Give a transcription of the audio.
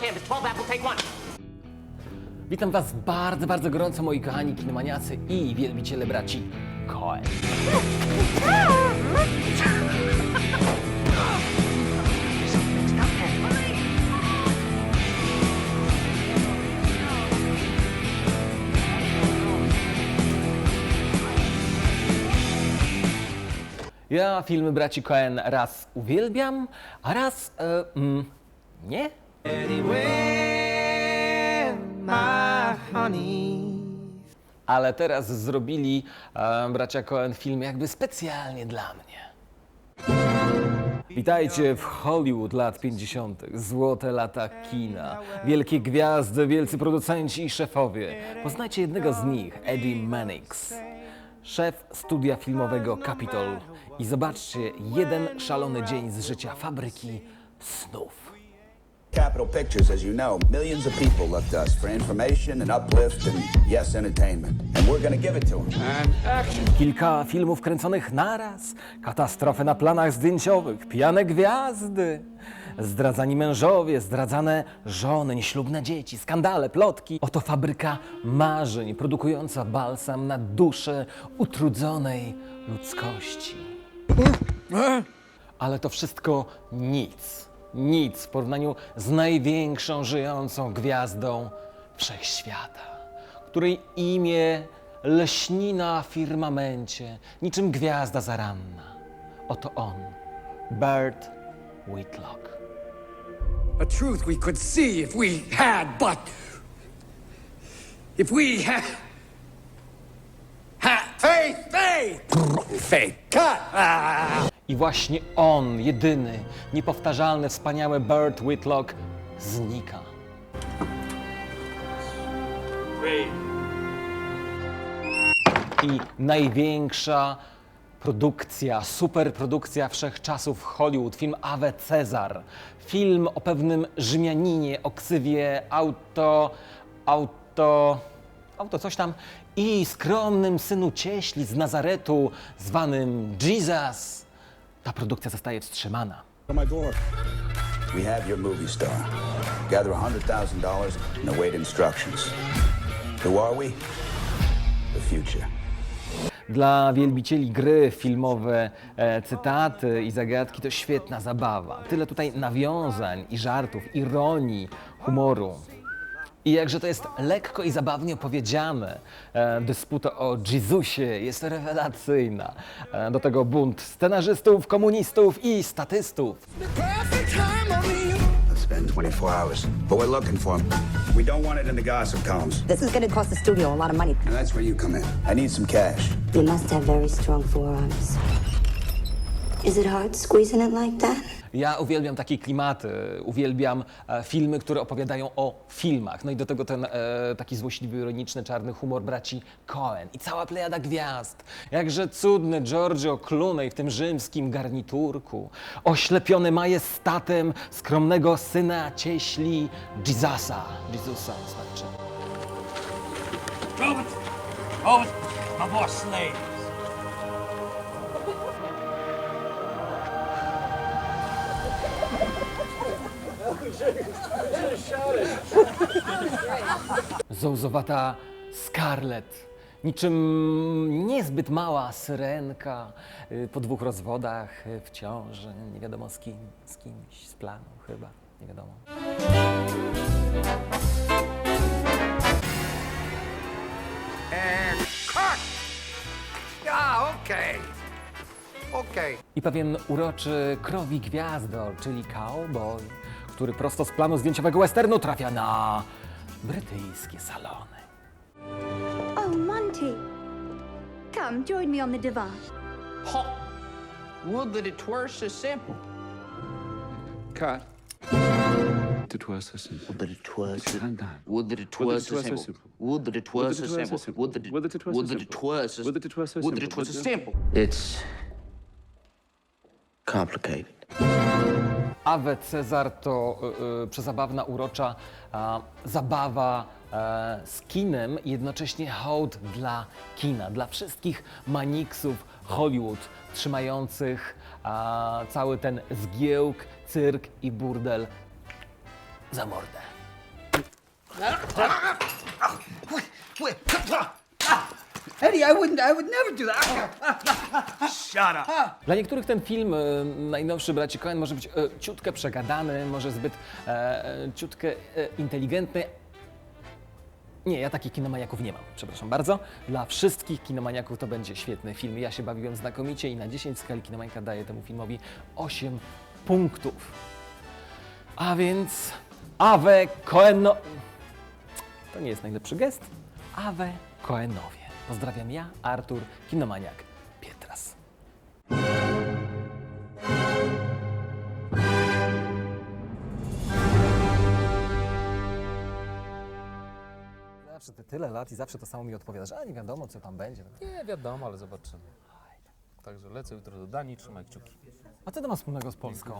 canvas. 12 apple, take one. Witam Was bardzo, bardzo gorąco, moi kochani kinomaniacy i wielbiciele braci Coen. Ja filmy braci Coen raz uwielbiam, a raz e, mm, nie. Ale teraz zrobili e, bracia Coen film jakby specjalnie dla mnie. Witajcie w Hollywood lat 50. Złote lata kina. Wielkie gwiazdy, wielcy producenci i szefowie. Poznajcie jednego z nich, Eddie Mannix. Szef studia filmowego Capitol. I zobaczcie jeden szalony dzień z życia fabryki snów. Capital Pictures, as you know, millions of people look to us for information and uplift and, yes, entertainment. And we're going to give it to them. Kilka filmów kręconych naraz, katastrofy na planach zdjęciowych, pijane gwiazdy, zdradzani mężowie, zdradzane żony, nieślubne dzieci, skandale, plotki. Oto fabryka marzeń produkująca balsam na duszę utrudzonej ludzkości. Ale to wszystko nic, nic w porównaniu z największą żyjącą gwiazdą wszechświata, której imię lśni na firmamencie, niczym gwiazda zaranna. Oto on, Bert Whitlock. A truth we could see if we had, but. If we had. Ha, faith, faith! Faith, cut! Ah. I właśnie on, jedyny, niepowtarzalny, wspaniały Bert Whitlock znika. I największa produkcja, superprodukcja wszechczasów Hollywood, film Ave Cezar. Film o pewnym Rzymianinie, o ksywie auto, auto, auto coś tam i skromnym synu cieśli z Nazaretu, zwanym Jesus. Ta produkcja zostaje wstrzymana. We have your movie star. Gather $100,000 and await instructions. Who are we? The future. Dla wielbicieli gry filmowe e, cytaty i zagadki to świetna zabawa. Tyle tutaj nawiązań i żartów, ironii, humoru. I jakże to jest lekko i zabawnie opowiedziane, e, dysputa o Jezusie jest rewelacyjna. E, do tego bunt scenarzystów, komunistów i statystów. Let's spend 24 hours. But we're looking for him. We don't want it in the gossip columns. This is going to cost the studio a lot of money. And that's where you come in. I need some cash. You must have very strong forearms. Is it hard squeezing it like that? Ja uwielbiam takie klimaty, uwielbiam e, filmy, które opowiadają o filmach. No i do tego ten e, taki złośliwy, ironiczny, czarny humor braci Cohen i cała plejada gwiazd. Jakże cudny Giorgio Clooney w tym rzymskim garniturku, oślepiony majestatem skromnego syna cieśli Jezusa. Jezusa znaczy. Robert! Robert! My boss! Zołzowata Scarlett. Niczym niezbyt mała syrenka y, po dwóch rozwodach, y, w ciąży, nie wiadomo z kim, z kimś, z planu chyba, nie wiadomo. Yeah, okay. Okay. I pewien uroczy krowi gwiazdor, czyli cowboy, który prosto z planu zdjęciowego westernu trafia na brytyjskie salony. Oh, Monty. Come, join me on the divan. Would that it were so simple. Cut. It was so simple. Would that it were so. Would that it were simple. Would that it were so simple. Would that it were so would that it simple. were so Would that it were so would that it simple. were so Would that- simple. It's complicated. Ave Cezar to y, y, przezabawna, urocza a, zabawa e, z kinem i jednocześnie hołd dla kina, dla wszystkich maniksów Hollywood trzymających a, cały ten zgiełk, cyrk i burdel za mordę. Eddie, I wouldn't. I would never do that. Dla niektórych ten film, e, najnowszy Braci Coen, może być e, ciutkę przegadany, może zbyt e, e, ciutkę e, inteligentny. Nie, ja takich kinomaniaków nie mam, przepraszam bardzo. Dla wszystkich kinomaniaków to będzie świetny film. Ja się bawiłem znakomicie i na 10 w skali kinomaniaka daję temu filmowi 8 punktów. A więc Ave Coeno... To nie jest najlepszy gest. Ave Coenowie. Pozdrawiam ja, Artur, kinomaniak Pietras. Zawsze ty tyle lat i zawsze to samo mi odpowiadasz, a nie wiadomo co tam będzie. Nie wiadomo, ale zobaczymy. Także lecę jutro do Danii, trzymaj kciuki. A co to ma wspólnego z Polską?